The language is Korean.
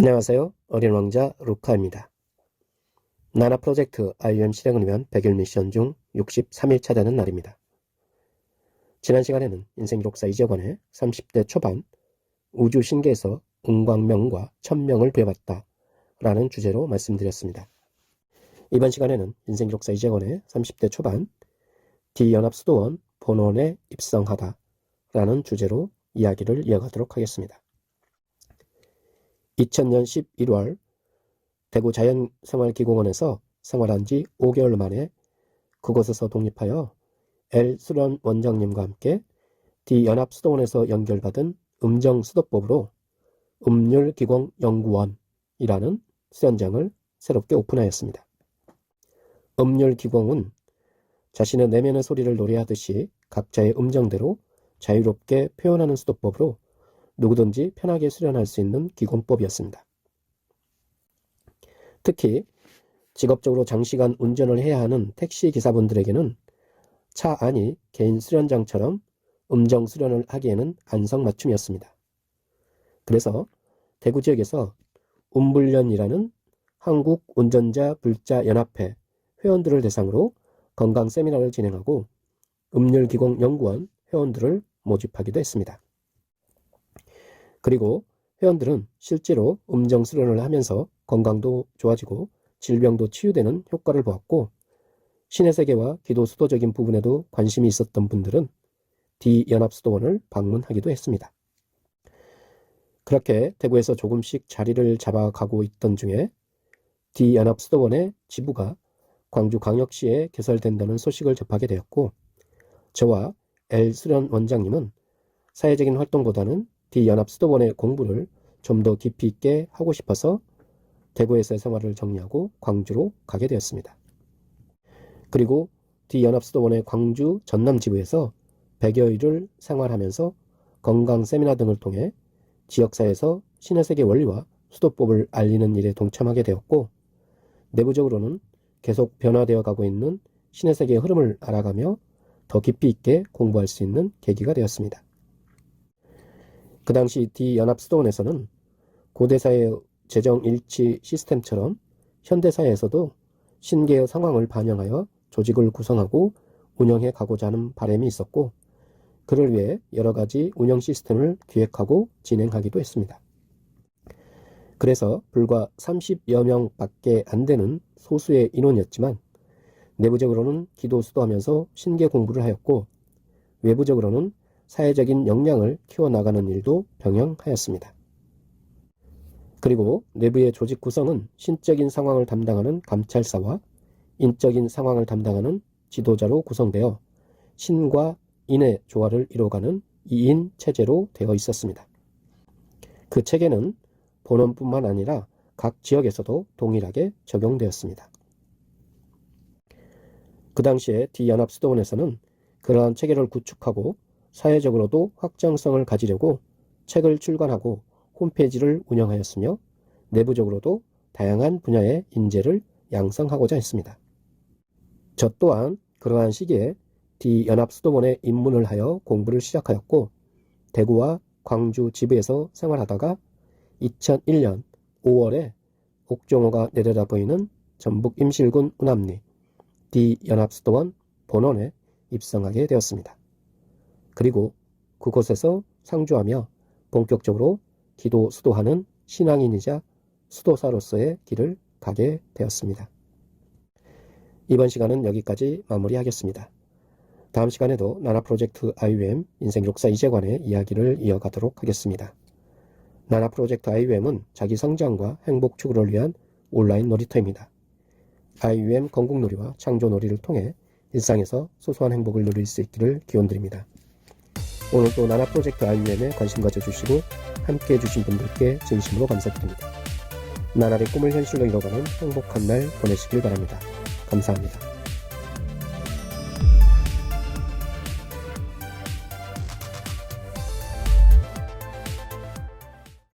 안녕하세요. 어린 왕자 루카입니다. 나나 프로젝트 IUM 실행을 위한 100일 미션 중 63일차 되는 날입니다. 지난 시간에는 인생 기록사 이재관의 30대 초반 우주 신계에서 은광명과 천명을 부여받다 라는 주제로 말씀드렸습니다. 이번 시간에는 인생 기록사 이재관의 30대 초반 D연합 수도원 본원에 입성하다 라는 주제로 이야기를 이어가도록 하겠습니다. 2000년 11월 대구 자연생활기공원에서 생활한 지 5개월 만에 그곳에서 독립하여 L 수련 원장님과 함께 D 연합 수도원에서 연결받은 음정 수도법으로 음률기공 연구원이라는 수련장을 새롭게 오픈하였습니다. 음률기공은 자신의 내면의 소리를 노래하듯이 각자의 음정대로 자유롭게 표현하는 수도법으로 누구든지 편하게 수련할 수 있는 기공법이었습니다. 특히 직업적으로 장시간 운전을 해야 하는 택시 기사분들에게는 차 안이 개인 수련장처럼 음정 수련을 하기에는 안성맞춤이었습니다. 그래서 대구 지역에서 운불련이라는 한국 운전자 불자 연합회 회원들을 대상으로 건강 세미나를 진행하고 음률기공 연구원 회원들을 모집하기도 했습니다. 그리고 회원들은 실제로 음정 수련을 하면서 건강도 좋아지고 질병도 치유되는 효과를 보았고 신의 세계와 기도 수도적인 부분에도 관심이 있었던 분들은 D연합수도원을 방문하기도 했습니다. 그렇게 대구에서 조금씩 자리를 잡아가고 있던 중에 D연합수도원의 지부가 광주광역시에 개설된다는 소식을 접하게 되었고 저와 L 수련 원장님은 사회적인 활동보다는 D연합 수도원의 공부를 좀 더 깊이 있게 하고 싶어서 대구에서의 생활을 정리하고 광주로 가게 되었습니다. 그리고 D연합 수도원의 광주 전남 지부에서 100여일을 생활하면서 건강 세미나 등을 통해 지역사회에서 신의 세계 원리와 수도법을 알리는 일에 동참하게 되었고 내부적으로는 계속 변화되어 가고 있는 신의 세계의 흐름을 알아가며 더 깊이 있게 공부할 수 있는 계기가 되었습니다. 그 당시 D연합 수도원에서는 고대사의 재정 일치 시스템처럼 현대사회에서도 신계의 상황을 반영하여 조직을 구성하고 운영해 가고자 하는 바람이 있었고 그를 위해 여러 가지 운영 시스템을 기획하고 진행하기도 했습니다. 그래서 불과 30여 명 밖에 안 되는 소수의 인원이었지만 내부적으로는 기도 수도하면서 신계 공부를 하였고 외부적으로는 사회적인 역량을 키워나가는 일도 병행하였습니다. 그리고 내부의 조직 구성은 신적인 상황을 담당하는 감찰사와 인적인 상황을 담당하는 지도자로 구성되어 신과 인의 조화를 이루어가는 2인 체제로 되어 있었습니다. 그 체계는 본원뿐만 아니라 각 지역에서도 동일하게 적용되었습니다. 그 당시에 D연합 수도원에서는 그러한 체계를 구축하고 사회적으로도 확장성을 가지려고 책을 출간하고 홈페이지를 운영하였으며 내부적으로도 다양한 분야의 인재를 양성하고자 했습니다. 저 또한 그러한 시기에 D연합 수도원에 입문을 하여 공부를 시작하였고 대구와 광주 지부에서 생활하다가 2001년 5월에 옥종호가 내려다 보이는 전북 임실군 운암리 D연합 수도원 본원에 입성하게 되었습니다. 그리고 그곳에서 상주하며 본격적으로 기도 수도하는 신앙인이자 수도사로서의 길을 가게 되었습니다. 이번 시간은 여기까지 마무리하겠습니다. 다음 시간에도 나나 프로젝트 IUM 인생 역사 이재관의 이야기를 이어가도록 하겠습니다. 나나 프로젝트 IUM은 자기 성장과 행복 추구를 위한 온라인 놀이터입니다. IUM 건국놀이와 창조놀이를 통해 일상에서 소소한 행복을 누릴 수 있기를 기원드립니다. 오늘도 나나 프로젝트 IUM에 관심 가져주시고 함께 해주신 분들께 진심으로 감사드립니다. 나날의 꿈을 현실로 이뤄가는 행복한 날 보내시길 바랍니다. 감사합니다.